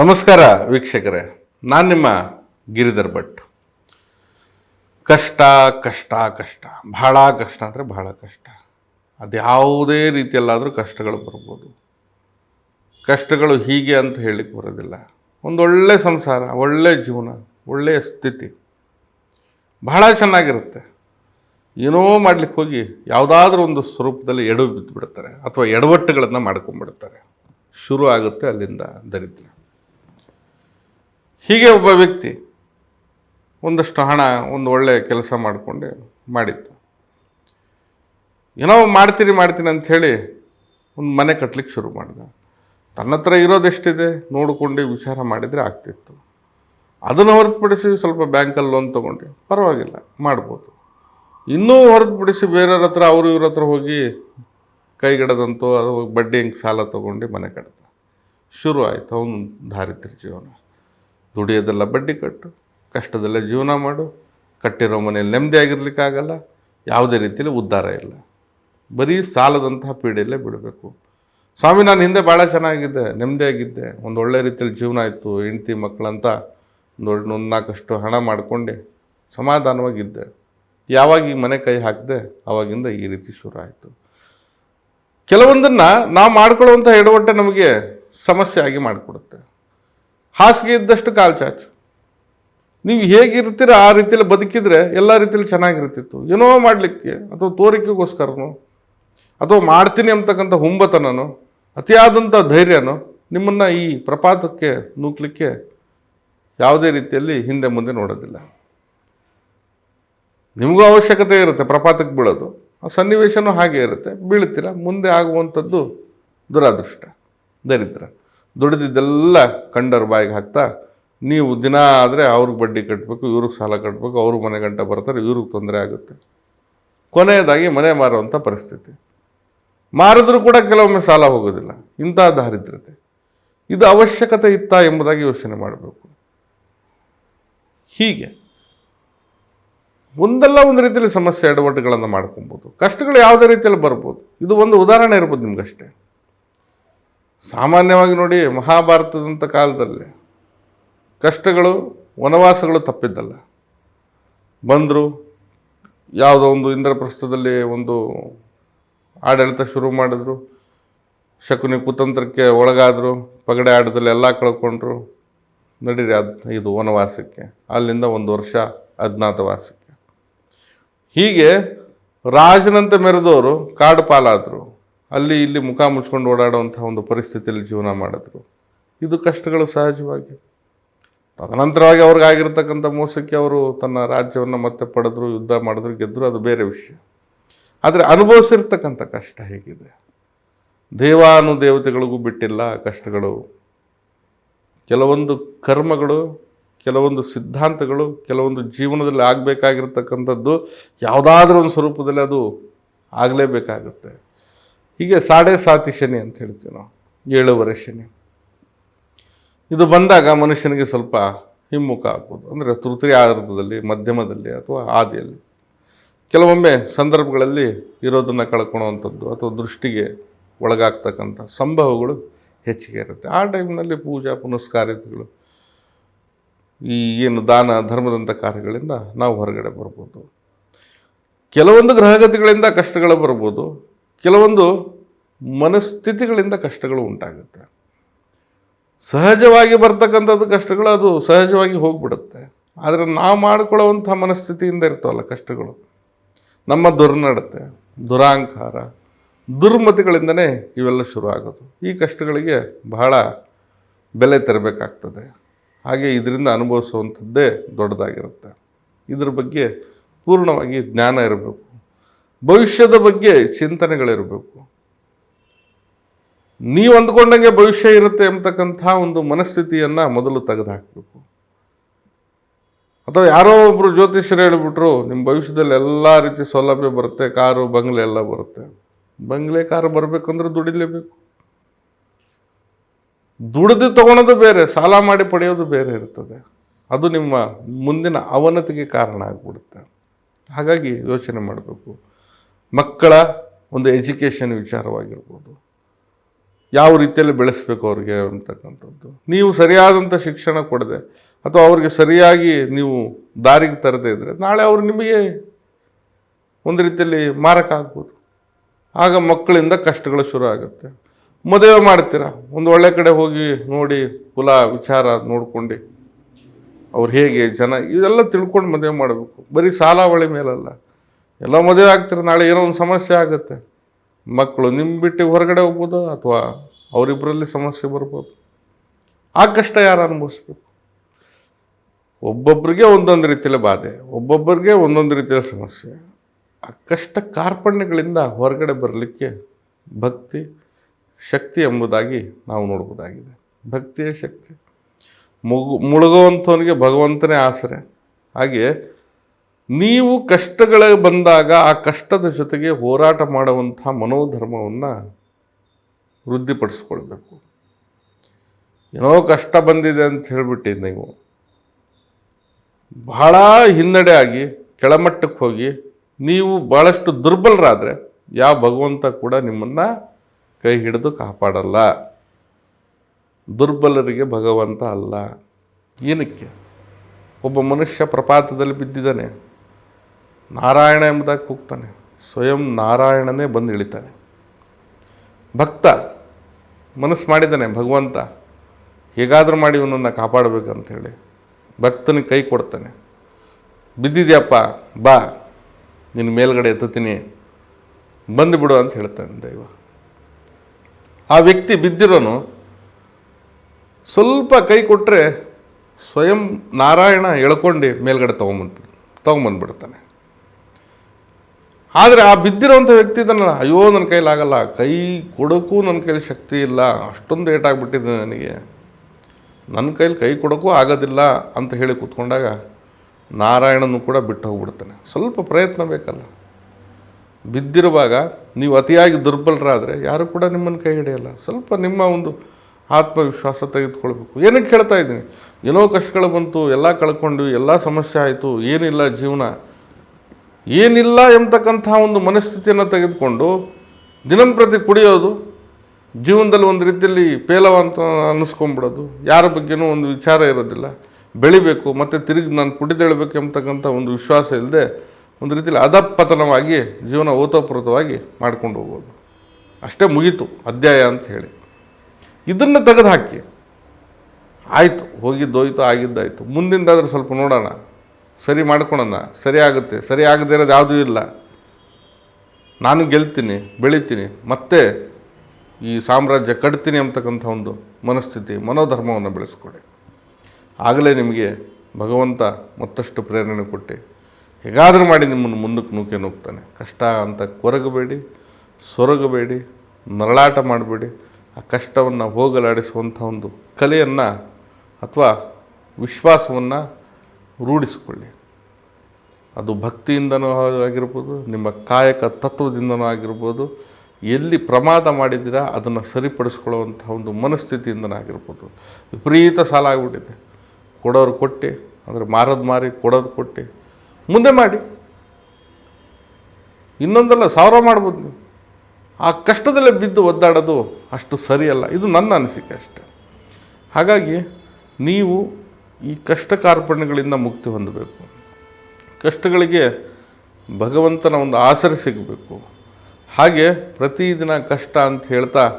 ನಮಸ್ಕಾರ ವೀಕ್ಷಕರೇ, ನಾನು ನಿಮ್ಮ ಗಿರಿಧರ್ ಭಟ್. ಕಷ್ಟ ಕಷ್ಟ ಕಷ್ಟ, ಬಹಳ ಕಷ್ಟ ಅಂದರೆ ಬಹಳ ಕಷ್ಟ. ಅದ್ಯಾವುದೇ ರೀತಿಯಲ್ಲಾದರೂ ಕಷ್ಟಗಳು ಬರ್ಬೋದು. ಕಷ್ಟಗಳು ಹೀಗೆ ಅಂತ ಹೇಳಲಿಕ್ಕೆ ಬರೋದಿಲ್ಲ. ಒಂದು ಒಳ್ಳೆ ಸಂಸಾರ, ಒಳ್ಳೆ ಜೀವನ, ಒಳ್ಳೆಯ ಸ್ಥಿತಿ, ಬಹಳ ಚೆನ್ನಾಗಿರುತ್ತೆ. ಏನೋ ಮಾಡ್ಲಿಕ್ಕೆ ಹೋಗಿ ಯಾವುದಾದ್ರೂ ಒಂದು ಸ್ವರೂಪದಲ್ಲಿ ಎಡವು ಬಿದ್ದುಬಿಡ್ತಾರೆ ಅಥವಾ ಎಡವಟ್ಟುಗಳನ್ನು ಮಾಡ್ಕೊಂಡ್ಬಿಡ್ತಾರೆ ಶುರು ಆಗುತ್ತೆ ಅಲ್ಲಿಂದ ದರಿದ್ರ. ಹೀಗೆ ಒಬ್ಬ ವ್ಯಕ್ತಿ ಒಂದಷ್ಟು ಹಣ, ಒಂದು ಒಳ್ಳೆಯ ಕೆಲಸ ಮಾಡಿಕೊಂಡು ಮಾಡಿತ್ತು ಏನೋ ಮಾಡ್ತೀನಿ ಮಾಡ್ತೀನಿ ಅಂಥೇಳಿ ಒಂದು ಮನೆ ಕಟ್ಟಲಿಕ್ಕೆ ಶುರು ಮಾಡಿದ. ತನ್ನ ಹತ್ರ ಇರೋದೆಷ್ಟಿದೆ ನೋಡಿಕೊಂಡು ವಿಚಾರ ಮಾಡಿದರೆ ಆಗ್ತಿತ್ತು. ಅದನ್ನು ಹೊರತುಪಡಿಸಿ ಸ್ವಲ್ಪ ಬ್ಯಾಂಕಲ್ಲಿ ಲೋನ್ ತೊಗೊಂಡು. ಪರವಾಗಿಲ್ಲ, ಮಾಡ್ಬೋದು. ಇನ್ನೂ ಹೊರತುಪಡಿಸಿ ಬೇರೆಯವ್ರ ಹತ್ರ, ಅವರು ಇವ್ರ ಹತ್ರ ಹೋಗಿ ಕೈಗಿಡದಂತೂ ಅದು ಬಡ್ಡಿ ಹಿಂಗೆ ಸಾಲ ತೊಗೊಂಡು ಮನೆ ಕಟ್ತ ಶುರು ಆಯಿತು ಅವನು ದಾರಿದ್ರ ಜೀವನ. ದುಡಿಯೋದೆಲ್ಲ ಬಡ್ಡಿ ಕಟ್ಟು, ಕಷ್ಟದಲ್ಲೇ ಜೀವನ ಮಾಡು. ಕಟ್ಟಿರೋ ಮನೇಲಿ ನೆಮ್ಮದಿ ಆಗಿರಲಿಕ್ಕಾಗಲ್ಲ ಯಾವುದೇ ರೀತಿಯಲ್ಲಿ ಉದ್ಧಾರ ಇಲ್ಲ. ಬರೀ ಸಾಲದಂತಹ ಪೀಡೆಯಲ್ಲೇ ಬಿಡಬೇಕು. ಸ್ವಾಮಿ, ನಾನು ಹಿಂದೆ ಭಾಳ ಚೆನ್ನಾಗಿದ್ದೆ, ನೆಮ್ಮದಿಯಾಗಿದ್ದೆ. ಒಂದು ಒಳ್ಳೆ ರೀತಿಯಲ್ಲಿ ಜೀವನ ಆಯಿತು, ಹೆಂಡ್ತಿ, ಮಕ್ಕಳಂತ ಒಂದು ಒಂದು ನಾಲ್ಕಷ್ಟು ಹಣ ಮಾಡಿಕೊಂಡೆ, ಸಮಾಧಾನವಾಗಿದ್ದೆ. ಯಾವಾಗ ಈ ಮನೆ ಕೈ ಹಾಕಿದೆ ಆವಾಗಿಂದ ಈ ರೀತಿ ಶುರು ಆಯಿತು. ಕೆಲವೊಂದನ್ನು ನಾವು ಮಾಡ್ಕೊಳ್ಳುವಂಥ ಎಡವಟ್ಟೆ ನಮಗೆ ಸಮಸ್ಯೆ ಆಗಿ ಮಾಡಿಕೊಡುತ್ತೆ. ಹಾಸಿಗೆ ಇದ್ದಷ್ಟು ಕಾಲು ಚಾಚು. ನೀವು ಹೇಗಿರ್ತೀರ ಆ ರೀತಿಯಲ್ಲಿ ಬದುಕಿದ್ರೆ ಎಲ್ಲ ರೀತಿಯಲ್ಲಿ ಚೆನ್ನಾಗಿರ್ತಿತ್ತು. ಏನೋ ಮಾಡಲಿಕ್ಕೆ, ಅಥವಾ ತೋರಿಕೆಗೋಸ್ಕರನೋ, ಅಥವಾ ಮಾಡ್ತೀನಿ ಅಂತಕ್ಕಂಥ ಹುಂಬತನನೋ, ಅತಿಯಾದಂಥ ಧೈರ್ಯನೋ, ನಿಮ್ಮನ್ನು ಈ ಪ್ರಪಾತಕ್ಕೆ ನೂಕ್ಲಿಕ್ಕೆ ಯಾವುದೇ ರೀತಿಯಲ್ಲಿ ಹಿಂದೆ ಮುಂದೆ ನೋಡೋದಿಲ್ಲ. ನಿಮಗೂ ಅವಶ್ಯಕತೆ ಇರುತ್ತೆ ಪ್ರಪಾತಕ್ಕೆ ಬೀಳೋದು. ಆ ಸನ್ನಿವೇಶನೂ ಹಾಗೆ ಇರುತ್ತೆ. ಬೀಳ್ತೀರ ಮುಂದೆ ಆಗುವಂಥದ್ದು ದುರಾದೃಷ್ಟ. ದರಿದ್ರ. ದುಡಿದಿದ್ದೆಲ್ಲ ಕಂಡರ್ ಬಾಯಿಗೆ ಹಾಕ್ತಾ, ನೀವು ದಿನ ಆದರೆ ಅವ್ರಿಗೆ ಬಡ್ಡಿ ಕಟ್ಟಬೇಕು ಇವ್ರಿಗೆ ಸಾಲ ಕಟ್ಟಬೇಕು ಅವ್ರಿಗೆ ಮನೆ ಗಂಟೆ ಬರ್ತಾರೆ, ಇವ್ರಿಗೆ ತೊಂದರೆ ಆಗುತ್ತೆ. ಕೊನೆಯದಾಗಿ ಮನೆ ಮಾರುವಂಥ ಪರಿಸ್ಥಿತಿ. ಮಾರಿದ್ರೂ ಕೂಡ ಕೆಲವೊಮ್ಮೆ ಸಾಲ ಹೋಗೋದಿಲ್ಲ. ಇಂಥ ದಾರಿದ್ರತೆ ಇದು ಅವಶ್ಯಕತೆ ಇತ್ತಾ ಎಂಬುದಾಗಿ ಯೋಚನೆ ಮಾಡಬೇಕು. ಹೀಗೆ. ಒಂದಲ್ಲ ಒಂದು ರೀತಿಯಲ್ಲಿ ಸಮಸ್ಯೆ ಎಡವಟ್ಟುಗಳನ್ನು ಮಾಡ್ಕೊಬೋದು. ಕಷ್ಟಗಳು ಯಾವುದೇ ರೀತಿಯಲ್ಲಿ ಬರ್ಬೋದು. ಇದು ಒಂದು ಉದಾಹರಣೆ ಇರ್ಬೋದು ನಿಮ್ಗಷ್ಟೇ. ಸಾಮಾನ್ಯವಾಗಿ ನೋಡಿ ಮಹಾಭಾರತದಂಥ ಕಾಲದಲ್ಲಿ ಕಷ್ಟಗಳು, ವನವಾಸಗಳು ತಪ್ಪಿದ್ದಲ್ಲ. ಬಂದರು ಯಾವುದೋ ಒಂದು ಇಂದ್ರಪ್ರಸ್ಥದಲ್ಲಿ ಒಂದು ಆಡಳಿತ ಶುರು ಮಾಡಿದ್ರು. ಶಕುನಿ ಕುತಂತ್ರಕ್ಕೆ ಒಳಗಾದರು, ಪಗಡೆ ಆಡದಲ್ಲಿ ಎಲ್ಲ ಕಳ್ಕೊಂಡ್ರು. ನಡೀರಿ ಅದು ಇದು ವನವಾಸಕ್ಕೆ, ಅಲ್ಲಿಂದ ಒಂದು ವರ್ಷ ಅಜ್ಞಾತವಾಸಕ್ಕೆ. ಹೀಗೆ ರಾಜನಂತೆ ಮೆರೆದವರು ಕಾಡು ಪಾಲಾದರು ಅಲ್ಲಿ ಇಲ್ಲಿ ಮುಖ ಮುಚ್ಕೊಂಡು ಓಡಾಡುವಂಥ ಒಂದು ಪರಿಸ್ಥಿತಿಯಲ್ಲಿ ಜೀವನ ಮಾಡಿದ್ರು. ಇದು ಕಷ್ಟಗಳು ಸಹಜವಾಗಿ. ತದನಂತರವಾಗಿ ಅವ್ರಿಗಾಗಿರ್ತಕ್ಕಂಥ ಮೋಸಕ್ಕೆ ಅವರು ತನ್ನ ರಾಜ್ಯವನ್ನು ಮತ್ತೆ ಪಡೆದ್ರು, ಯುದ್ಧ ಮಾಡಿದ್ರು ಗೆದ್ದರು ಅದು ಬೇರೆ ವಿಷಯ. ಆದರೆ ಅನುಭವಿಸಿರ್ತಕ್ಕಂಥ ಕಷ್ಟ ಹೇಗಿದೆ? ದೇವಾನು ದೇವತೆಗಳಿಗೂ ಬಿಟ್ಟಿಲ್ಲ ಕಷ್ಟಗಳು. ಕೆಲವೊಂದು ಕರ್ಮಗಳು, ಕೆಲವೊಂದು ಸಿದ್ಧಾಂತಗಳು, ಕೆಲವೊಂದು ಜೀವನದಲ್ಲಿ ಆಗಬೇಕಾಗಿರ್ತಕ್ಕಂಥದ್ದು ಯಾವುದಾದ್ರೂ ಒಂದು ಸ್ವರೂಪದಲ್ಲಿ ಅದು ಆಗಲೇಬೇಕಾಗುತ್ತೆ. ಹೀಗೆ ಸಾಡೆ ಸಾತಿ ಶನಿ ಅಂತ ಹೇಳ್ತೀವಿ ನಾವು, ಏಳುವರೆ ಶನಿ. ಇದು ಬಂದಾಗ ಮನುಷ್ಯನಿಗೆ ಸ್ವಲ್ಪ ಹಿಮ್ಮುಖ ಆಗ್ಬೋದು. ಅಂದರೆ ತೃತೀಯ ಆರಂಭದಲ್ಲಿ ಮಧ್ಯಮದಲ್ಲಿ ಅಥವಾ ಆದಿಯಲ್ಲಿ ಕೆಲವೊಮ್ಮೆ ಸಂದರ್ಭಗಳಲ್ಲಿ ಇರೋದನ್ನು ಕಳ್ಕೊಳ್ಳುವಂಥದ್ದು ಅಥವಾ ದೃಷ್ಟಿಗೆ ಒಳಗಾಗ್ತಕ್ಕಂಥ ಸಂಭವಗಳು ಹೆಚ್ಚಿಗೆ ಇರುತ್ತೆ. ಆ ಟೈಮ್ನಲ್ಲಿ ಪೂಜಾ ಪುನಸ್ಕಾರಗಳು ಈ ಏನು ದಾನ, ಧರ್ಮದಂಥ ಕಾರ್ಯಗಳಿಂದ ನಾವು ಹೊರಗಡೆ ಬರ್ಬೋದು. ಕೆಲವೊಂದು ಗ್ರಹಗತಿಗಳಿಂದ ಕಷ್ಟಗಳು ಬರ್ಬೋದು. ಕೆಲವೊಂದು ಮನಸ್ಥಿತಿಗಳಿಂದ ಕಷ್ಟಗಳು ಉಂಟಾಗುತ್ತೆ. ಸಹಜವಾಗಿ ಬರ್ತಕ್ಕಂಥದ್ದು ಕಷ್ಟಗಳು ಅದು ಸಹಜವಾಗಿ ಹೋಗ್ಬಿಡುತ್ತೆ. ಆದರೆ ನಾವು ಮಾಡಿಕೊಳ್ಳುವಂಥ ಮನಸ್ಥಿತಿಯಿಂದ ಇರ್ತವಲ್ಲ ಕಷ್ಟಗಳು. ನಮ್ಮ ದುರ್ನಡತೆ, ದುರಾಂಕಾರ, ದುರ್ಮತಿಗಳಿಂದನೇ ಇವೆಲ್ಲ ಶುರು ಆಗೋದು ಈ ಕಷ್ಟಗಳಿಗೆ ಬಹಳ ಬೆಲೆ ತೆರಬೇಕಾಗ್ತದೆ. ಹಾಗೆ ಇದರಿಂದ ಅನುಭವಿಸುವಂಥದ್ದೇ ದೊಡ್ಡದಾಗಿರುತ್ತೆ. ಇದ್ರ ಬಗ್ಗೆ ಪೂರ್ಣವಾಗಿ ಜ್ಞಾನ ಇರಬೇಕು. ಭವಿಷ್ಯದ ಬಗ್ಗೆ ಚಿಂತನೆಗಳಿರಬೇಕು. ನೀವು ಅಂದ್ಕೊಂಡಂಗೆ ಭವಿಷ್ಯ ಇರುತ್ತೆ ಎಂಬತಕ್ಕಂಥ ಒಂದು ಮನಸ್ಥಿತಿಯನ್ನು ಮೊದಲು ತೆಗೆದುಹಾಕಬೇಕು. ಅಥವಾ ಯಾರೋ ಒಬ್ಬರು ಜ್ಯೋತಿಷ್ಯರು ಹೇಳಿಬಿಟ್ರು ನಿಮ್ಮ ಭವಿಷ್ಯದಲ್ಲಿ ಎಲ್ಲ ರೀತಿ ಸೌಲಭ್ಯ ಬರುತ್ತೆ, ಕಾರು, ಬಂಗ್ಲೆ ಎಲ್ಲ ಬರುತ್ತೆ. ಬಂಗ್ಲೆ, ಕಾರು ಬರಬೇಕಂದ್ರೆ ದುಡಿಲೇಬೇಕು. ದುಡಿದು ತಗೊಳೋದು ಬೇರೆ, ಸಾಲ ಮಾಡಿ ಪಡೆಯೋದು ಬೇರೆ ಇರ್ತದೆ. ಅದು ನಿಮ್ಮ ಮುಂದಿನ ಅವನತಿಗೆ ಕಾರಣ ಆಗಿಬಿಡುತ್ತೆ. ಹಾಗಾಗಿ ಯೋಚನೆ ಮಾಡಬೇಕು. ಮಕ್ಕಳ ಒಂದು ಎಜುಕೇಷನ್ ವಿಚಾರವಾಗಿರ್ಬೋದು. ಯಾವ ರೀತಿಯಲ್ಲಿ ಬೆಳೆಸಬೇಕು ಅವ್ರಿಗೆ ಅಂತಕ್ಕಂಥದ್ದು. ನೀವು ಸರಿಯಾದಂಥ ಶಿಕ್ಷಣ ಕೊಡದೆ ಅಥವಾ ಅವ್ರಿಗೆ ಸರಿಯಾಗಿ ನೀವು ದಾರಿಗೆ ತರದೇ ಇದ್ದರೆ ನಾಳೆ ಅವರು ನಿಮಗೆ ಒಂದು ರೀತಿಯಲ್ಲಿ ಮಾರಕ ಆಗ್ಬೋದು. ಆಗ ಮಕ್ಕಳಿಂದ ಕಷ್ಟಗಳು ಶುರು ಆಗುತ್ತೆ. ಮದುವೆ ಮಾಡ್ತೀರಾ? ಒಂದು ಒಳ್ಳೆ ಕಡೆ ಹೋಗಿ ನೋಡಿ ಕುಲ ವಿಚಾರ ನೋಡ್ಕೊಂಡು ಅವ್ರು ಹೇಗೆ ಜನ, ಇದೆಲ್ಲ ತಿಳ್ಕೊಂಡು ಮದುವೆ ಮಾಡಬೇಕು. ಬರೀ ಸಾಲಾವಳಿ ಮೇಲಲ್ಲ. ಎಲ್ಲ ಮದುವೆ ಆಗ್ತಾರೆ, ನಾಳೆ ಏನೋ ಒಂದು ಸಮಸ್ಯೆ ಆಗುತ್ತೆ. ಮಕ್ಕಳು ನಿಮ್ಮ ಬಿಟ್ಟು ಹೊರಗಡೆ ಹೋಗ್ಬೋದು ಅಥವಾ ಅವರಿಬ್ಬರಲ್ಲಿ ಸಮಸ್ಯೆ ಬರ್ಬೋದು? ಆ ಕಷ್ಟ ಯಾರು ಅನುಭವಿಸ್ಬೇಕು? ಒಬ್ಬೊಬ್ಬರಿಗೆ ಒಂದೊಂದು ರೀತಿಯಲ್ಲಿ ಬಾಧೆ, ಒಬ್ಬೊಬ್ಬರಿಗೆ ಒಂದೊಂದು ರೀತಿಯ ಸಮಸ್ಯೆ. ಆ ಕಷ್ಟ ಕಾರ್ಪಣ್ಯಗಳಿಂದ ಹೊರಗಡೆ ಬರಲಿಕ್ಕೆ ಭಕ್ತಿ, ಶಕ್ತಿ ಎಂಬುದಾಗಿ ನಾವು ನೋಡ್ಬೋದಾಗಿದೆ. ಭಕ್ತಿಯೇ ಶಕ್ತಿ. ಮುಗು, ಮುಳುಗುವಂಥವನಿಗೆ ಭಗವಂತನೇ ಆಸರೆ. ಹಾಗೆ ನೀವು ಕಷ್ಟಗಳ ಬಂದಾಗ ಆ ಕಷ್ಟದ ಜೊತೆಗೆ ಹೋರಾಟ ಮಾಡುವಂಥ ಮನೋಧರ್ಮವನ್ನು ವೃದ್ಧಿಪಡಿಸ್ಕೊಳ್ಬೇಕು. ಏನೋ ಕಷ್ಟ ಬಂದಿದೆ ಅಂತ ಹೇಳಿಬಿಟ್ಟು ನೀವು. ಬಹಳ ಹಿನ್ನಡೆ ಆಗಿ, ಕೆಳಮಟ್ಟಕ್ಕೆ ಹೋಗಿ, ನೀವು ಭಾಳಷ್ಟು ದುರ್ಬಲರಾದರೆ ಯಾವ ಭಗವಂತ ಕೂಡ ನಿಮ್ಮನ್ನು ಕೈ ಹಿಡಿದು ಕಾಪಾಡಲ್ಲ. ದುರ್ಬಲರಿಗೆ ಭಗವಂತ ಅಲ್ಲ. ಏನಕ್ಕೆ? ಒಬ್ಬ ಮನುಷ್ಯ ಪ್ರಪಾತದಲ್ಲಿ ಬಿದ್ದಿದ್ದಾನೆ. ನಾರಾಯಣ ಎಂಬುದಾಗಿ ಕೂಗ್ತಾನೆ. ಸ್ವಯಂ ನಾರಾಯಣನೇ ಬಂದು ಇಳಿತಾನೆ. ಭಕ್ತ ಮನಸ್ಸು ಮಾಡಿದ್ದಾನೆ, ಭಗವಂತ. ಹೇಗಾದರೂ ಮಾಡಿ ಇವನನ್ನು ಕಾಪಾಡಬೇಕಂತೇಳಿ ಭಕ್ತನಿಗೆ ಕೈ ಕೊಡ್ತಾನೆ. ಬಿದ್ದಿದ್ಯಪ್ಪ, ಬಾ, ನಿನ್ನ ಮೇಲ್ಗಡೆ ಎತ್ತುತ್ತೀನಿ. ಬಂದುಬಿಡು ಅಂತ ಹೇಳ್ತಾನೆ ದೈವ. ಆ ವ್ಯಕ್ತಿ ಬಿದ್ದಿರೋನು ಸ್ವಲ್ಪ ಕೈ ಕೊಟ್ಟರೆ ಸ್ವಯಂ ನಾರಾಯಣ ಎಳ್ಕೊಂಡು ಮೇಲ್ಗಡೆ ತೊಗೊಂಬಂದ್ಬಿಡು ತೊಗೊಂಬಂದ್ಬಿಡ್ತಾನೆ. ಆದರೆ ಆ ಬಿದ್ದಿರೋಂಥ ವ್ಯಕ್ತಿ ಇದನ್ನಲ್ಲ, ಅಯ್ಯೋ ನನ್ನ ಕೈಲಾಗಲ್ಲ ಕೈ ಕೊಡೋಕ್ಕೂ ನನ್ನ ಕೈಲಿ ಶಕ್ತಿ ಇಲ್ಲ, ಅಷ್ಟೊಂದು ಏಟಾಗ್ಬಿಟ್ಟಿದೆ ನನಗೆ. ನನ್ನ ಕೈಲಿ ಕೈ ಕೊಡೋಕ್ಕೂ ಆಗೋದಿಲ್ಲ, ಅಂತ ಹೇಳಿ ಕೂತ್ಕೊಂಡಾಗ ನಾರಾಯಣನು ಕೂಡ ಬಿಟ್ಟು ಹೋಗ್ಬಿಡ್ತಾನೆ. ಸ್ವಲ್ಪ ಪ್ರಯತ್ನ ಬೇಕಲ್ಲ. ಬಿದ್ದಿರುವಾಗ ನೀವು ಅತಿಯಾಗಿ ದುರ್ಬಲರಾದರೆ ಯಾರು ಕೂಡ ನಿಮ್ಮನ್ನು ಕೈ ಹಿಡಿಯಲ್ಲ. ಸ್ವಲ್ಪ ನಿಮ್ಮ ಒಂದು ಆತ್ಮವಿಶ್ವಾಸ ತೆಗೆದುಕೊಳ್ಬೇಕು. ಏನಕ್ಕೆ ಹೇಳ್ತಾ ಇದ್ದೀನಿ? ಏನೋ ಕಷ್ಟಗಳು ಬಂತು, ಎಲ್ಲ ಕಳ್ಕೊಂಡು ಎಲ್ಲ ಸಮಸ್ಯೆ ಆಯಿತು, ಏನಿಲ್ಲ ಜೀವನ. ಏನಿಲ್ಲ ಎಂಬತಕ್ಕಂಥ ಒಂದು ಮನಸ್ಥಿತಿಯನ್ನು ತೆಗೆದುಕೊಂಡು ದಿನಂಪ್ರತಿ ಕುಡಿಯೋದು, ಜೀವನದಲ್ಲಿ ಒಂದು ರೀತಿಯಲ್ಲಿ ಪೇಲವ ಅಂತ ಅನ್ನಿಸ್ಕೊಂಬಿಡೋದು, ಯಾರ ಬಗ್ಗೆನೂ ಒಂದು ವಿಚಾರ ಇರೋದಿಲ್ಲ. ಬೆಳಿಬೇಕು, ಮತ್ತು ತಿರುಗಿ ನಾನು ಕುಡಿದೇಳ್ಬೇಕು ಎಂಬತಕ್ಕಂಥ ಒಂದು ವಿಶ್ವಾಸ ಇಲ್ಲದೆ ಒಂದು ರೀತಿಯಲ್ಲಿ ಅಧಪತನವಾಗಿ ಜೀವನ ಓತಪ್ರೋತವಾಗಿ ಮಾಡ್ಕೊಂಡು ಹೋಗ್ಬೋದು ಅಷ್ಟೇ ಮುಗೀತು, ಅಧ್ಯಾಯ ಅಂತ ಹೇಳಿ. ಇದನ್ನು ತೆಗೆದು ಹಾಕಿ ಆಯಿತು, ಹೋಗಿದ್ದೋಯ್ತು, ಆಗಿದ್ದಾಯಿತು. ಮುಂದಿಂದಾದರೂ ಸ್ವಲ್ಪ ನೋಡೋಣ. ಸರಿ ಮಾಡ್ಕೊಳೋಣ, ಸರಿ ಆಗುತ್ತೆ, ಸರಿ ಆಗದೇ ಇರೋದು ಯಾವುದೂ ಇಲ್ಲ. ನಾನು ಗೆಲ್ತೀನಿ, ಬೆಳಿತೀನಿ, ಮತ್ತೆ ಈ ಸಾಮ್ರಾಜ್ಯ ಕಟ್ತೀನಿ ಅಂತಕ್ಕಂಥ ಒಂದು ಮನಸ್ಥಿತಿ, ಮನೋಧರ್ಮವನ್ನು ಬೆಳೆಸ್ಕೊಳ್ಳಿ. ಆಗಲೇ ನಿಮಗೆ ಭಗವಂತ ಮತ್ತಷ್ಟು ಪ್ರೇರಣೆ ಕೊಟ್ಟು ಹೇಗಾದರೂ ಮಾಡಿ ನಿಮ್ಮನ್ನು ಮುಂದಕ್ಕೆ ನೂಕೆ ನೂಗ್ತಾನೆ. ಕಷ್ಟ ಅಂತ ಕೊರಗಬೇಡಿ, ಸೊರಗಬೇಡಿ, ನರಳಾಟ ಮಾಡಬೇಡಿ. ಆ ಕಷ್ಟವನ್ನು ಹೋಗಲಾಡಿಸುವಂಥ ಒಂದು ಕಲೆಯನ್ನು ಅಥವಾ ವಿಶ್ವಾಸವನ್ನು ರೂಢಿಸಿಕೊಳ್ಳಿ. ಅದು ಭಕ್ತಿಯಿಂದನೂ ಆಗಿರ್ಬೋದು, ನಿಮ್ಮ ಕಾಯಕ ತತ್ವದಿಂದನೂ ಆಗಿರ್ಬೋದು. ಎಲ್ಲಿ ಪ್ರಮಾದ ಮಾಡಿದ್ದೀರಾ, ಅದನ್ನು ಸರಿಪಡಿಸ್ಕೊಳ್ಳುವಂಥ ಒಂದು ಮನಸ್ಥಿತಿಯಿಂದನೂ ಆಗಿರ್ಬೋದು. ವಿಪರೀತ ಸಾಲ ಆಗಿಬಿಟ್ಟಿದೆ. ಕೊಡೋರು ಕೊಟ್ಟು ಅಂದರೆ ಮಾರೋದು ಮಾರಿ, ಕೊಡೋದು ಕೊಟ್ಟು. ಮುಂದೆ ಮಾಡಿ. ಇನ್ನೊಂದಲ್ಲ, ಸಾವಿರ ಮಾಡ್ಬೋದು ನೀವು. ಆ ಕಷ್ಟದಲ್ಲೇ ಬಿದ್ದು ಒದ್ದಾಡೋದು ಅಷ್ಟು ಸರಿಯಲ್ಲ. ಇದು ನನ್ನ ಅನಿಸಿಕೆ ಅಷ್ಟೆ. ಹಾಗಾಗಿ, ನೀವು ಈ ಕಷ್ಟ ಕಾರ್ಪಣ್ಯಗಳಿಂದ ಮುಕ್ತಿ ಹೊಂದಬೇಕು. ಕಷ್ಟಗಳಿಗೆ ಭಗವಂತನ ಒಂದು ಆಸರೆ ಸಿಗಬೇಕು. ಹಾಗೆ ಪ್ರತಿದಿನ ಕಷ್ಟ ಅಂತ ಹೇಳ್ತಾ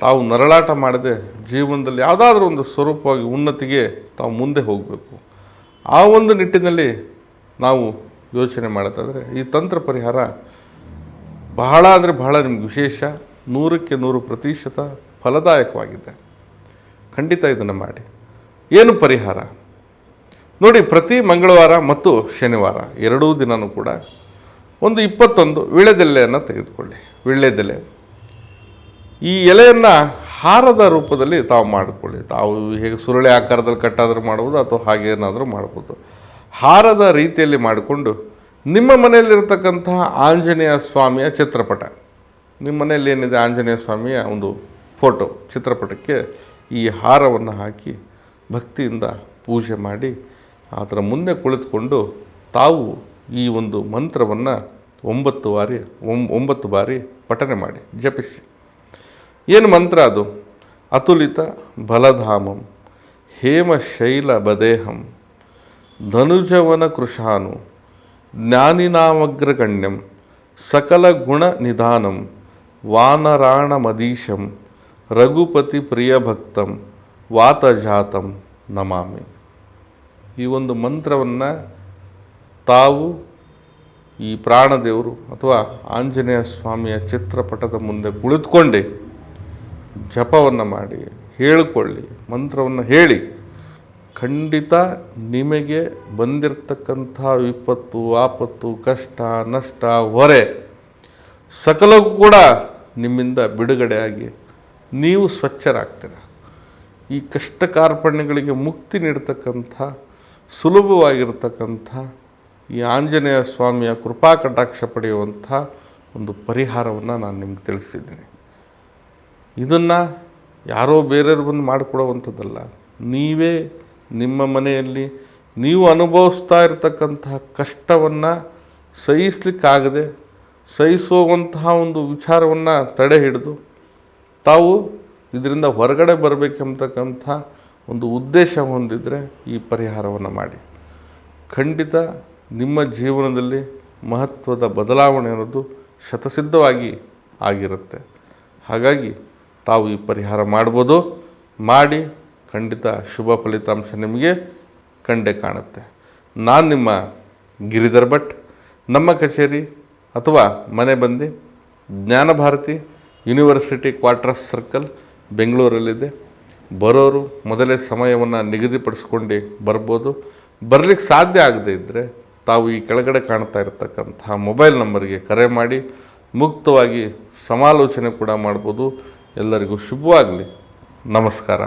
ತಾವು ನರಳಾಟ ಮಾಡದೆ ಜೀವನದಲ್ಲಿ ಯಾವುದಾದ್ರೂ ಒಂದು ಸ್ವರೂಪವಾಗಿ ಉನ್ನತಿಗೆ ತಾವು ಮುಂದೆ ಹೋಗಬೇಕು. ಆ ಒಂದು ನಿಟ್ಟಿನಲ್ಲಿ ನಾವು ಯೋಚನೆ ಮಾಡೋದಾದರೆ ಈ ತಂತ್ರ ಪರಿಹಾರ ಬಹಳ ಅಂದರೆ ಬಹಳ ನಿಮ್ಗೆ ವಿಶೇಷ. ನೂರಕ್ಕೆ ನೂರು ಪ್ರತಿಶತ ಫಲದಾಯಕವಾಗಿದೆ. ಖಂಡಿತ ಇದನ್ನು ಮಾಡಿ. ಏನು ಪರಿಹಾರ? ನೋಡಿ, ಪ್ರತಿ ಮಂಗಳವಾರ ಮತ್ತು ಶನಿವಾರ ಎರಡೂ ದಿನವೂ ಕೂಡ ಒಂದು ಇಪ್ಪತ್ತೊಂದು ವೀಳ್ಯದೆಲೆಯನ್ನು ತೆಗೆದುಕೊಳ್ಳಿ. ವೀಳ್ಯದೆಲೆ ಈ ಎಲೆಯನ್ನು ಹಾರದ ರೂಪದಲ್ಲಿ ತಾವು ಮಾಡಿಕೊಳ್ಳಿ. ತಾವು ಹೇಗೆ ಸುರುಳಿ ಆಕಾರದಲ್ಲಿ ಕಟ್ಟಾದರೂ ಮಾಡ್ಬೋದು ಅಥವಾ ಹಾಗೇನಾದರೂ ಮಾಡ್ಬೋದು. ಹಾರದ ರೀತಿಯಲ್ಲಿ ಮಾಡಿಕೊಂಡು ನಿಮ್ಮ ಮನೆಯಲ್ಲಿರತಕ್ಕಂತಹ ಆಂಜನೇಯ ಸ್ವಾಮಿಯ ಚಿತ್ರಪಟ. ನಿಮ್ಮ ಮನೆಯಲ್ಲಿ ಏನಿದೆ ಆಂಜನೇಯ ಸ್ವಾಮಿಯ ಒಂದು ಫೋಟೋ, ಚಿತ್ರಪಟಕ್ಕೆ ಈ ಹಾರವನ್ನು ಹಾಕಿ ಭಕ್ತಿಯಿಂದ ಪೂಜೆ ಮಾಡಿ ಅದರ ಮುಂದೆ ಕುಳಿತುಕೊಂಡು ತಾವು ಈ ಒಂದು ಮಂತ್ರವನ್ನು ಒಂಬತ್ತು ಬಾರಿ ಒಂಬತ್ತು ಬಾರಿ ಪಠನೆ ಮಾಡಿ, ಜಪಿಸಿ. ಏನು ಮಂತ್ರ ಅದು? ಅತುಲಿತ ಬಲಧಾಮಂ, ಹೇಮ ಶೈಲ ಬದೇಹಂ, ಧನುಜವನ ಕೃಶಾನು ಜ್ಞಾನಿನಾಮಗ್ರಗಣ್ಯಂ ಸಕಲ ಗುಣ ನಿಧಾನಂ, ವಾನರಾಣ ಮದೀಶಂ, ರಘುಪತಿ ಪ್ರಿಯಭಕ್ತಂ ವಾತಜಾತಂ ನಮಾಮಿ. ಈ ಒಂದು ಮಂತ್ರವನ್ನು ತಾವು ಈ ಪ್ರಾಣದೇವರು ಅಥವಾ ಆಂಜನೇಯ ಸ್ವಾಮಿಯ ಚಿತ್ರಪಟದ ಮುಂದೆ ಕುಳಿತುಕೊಂಡು ಜಪವನ್ನು ಮಾಡಿ, ಹೇಳಿಕೊಳ್ಳಿ, ಮಂತ್ರವನ್ನು ಹೇಳಿ, ಖಂಡಿತ ನಿಮಗೆ ಬಂದಿರತಕ್ಕಂಥ ವಿಪತ್ತು, ಆಪತ್ತು, ಕಷ್ಟ, ನಷ್ಟ, ಹೊರೆ ಸಕಲವೂ ಕೂಡ ನಿಮ್ಮಿಂದ ಬಿಡುಗಡೆಯಾಗಿ ನೀವು ಸ್ವಚ್ಛರಾಗ್ತೀರ. ಈ ಕಷ್ಟ ಕಾರ್ಪಣ್ಯಗಳಿಗೆ ಮುಕ್ತಿ ನೀಡ್ತಕ್ಕಂಥ ಸುಲಭವಾಗಿರ್ತಕ್ಕಂಥ ಈ ಆಂಜನೇಯ ಸ್ವಾಮಿಯ ಕೃಪಾ ಕಟಾಕ್ಷ ಪಡೆಯುವಂಥ ಒಂದು ಪರಿಹಾರವನ್ನು ನಾನು ನಿಮ್ಗೆ ತಿಳಿಸಿದ್ದೀನಿ. ಇದನ್ನು ಯಾರೋ ಬೇರೆಯವ್ರು ಬಂದು ಮಾಡಿಕೊಡುವಂಥದ್ದಲ್ಲ. ನೀವೇ ನಿಮ್ಮ ಮನೆಯಲ್ಲಿ ನೀವು ಅನುಭವಿಸ್ತಾ ಇರತಕ್ಕಂತಹ ಕಷ್ಟವನ್ನು ಸಹಿಸ್ಲಿಕ್ಕಾಗದೆ ಸಹಿಸುವಂತಹ ಒಂದು ವಿಚಾರವನ್ನು ತಡೆ ಹಿಡಿದು ತಾವು ಇದರಿಂದ ಹೊರಗಡೆ ಬರಬೇಕೆಂಬತಕ್ಕಂಥ ಒಂದು ಉದ್ದೇಶ ಹೊಂದಿದರೆ ಈ ಪರಿಹಾರವನ್ನು ಮಾಡಿ. ಖಂಡಿತ ನಿಮ್ಮ ಜೀವನದಲ್ಲಿ ಮಹತ್ವದ ಬದಲಾವಣೆ ಅನ್ನೋದು ಶತಸಿದ್ಧವಾಗಿ ಆಗಿರುತ್ತೆ. ಹಾಗಾಗಿ ತಾವು ಈ ಪರಿಹಾರ ಮಾಡ್ಬೋದು. ಮಾಡಿ ಖಂಡಿತ ಶುಭ ಫಲಿತಾಂಶ ನಿಮಗೆ ಕಂಡೇ ಕಾಣುತ್ತೆ. ನಾನು ನಿಮ್ಮ ಗಿರಿಧರ್ ಭಟ್. ನಮ್ಮ ಕಚೇರಿ ಅಥವಾ ಮನೆ ಬಂದು ಜ್ಞಾನಭಾರತಿ ಯೂನಿವರ್ಸಿಟಿ ಕ್ವಾರ್ಟರ್ಸ್ ಸರ್ಕಲ್ ಬೆಂಗಳೂರಲ್ಲಿದೆ. ಬರೋರು ಮೊದಲೇ ಸಮಯವನ್ನು ನಿಗದಿಪಡಿಸ್ಕೊಂಡು ಬರ್ಬೋದು. ಬರಲಿಕ್ಕೆ ಸಾಧ್ಯ ಆಗದೇ ಇದ್ದರೆ ತಾವು ಈ ಕೆಳಗಡೆ ಕಾಣ್ತಾ ಇರತಕ್ಕಂತಹ ಮೊಬೈಲ್ ನಂಬರ್ಗೆ ಕರೆ ಮಾಡಿ ಮುಕ್ತವಾಗಿ ಸಮಾಲೋಚನೆ ಕೂಡ ಮಾಡ್ಬೋದು. ಎಲ್ಲರಿಗೂ ಶುಭವಾಗಲಿ. ನಮಸ್ಕಾರ.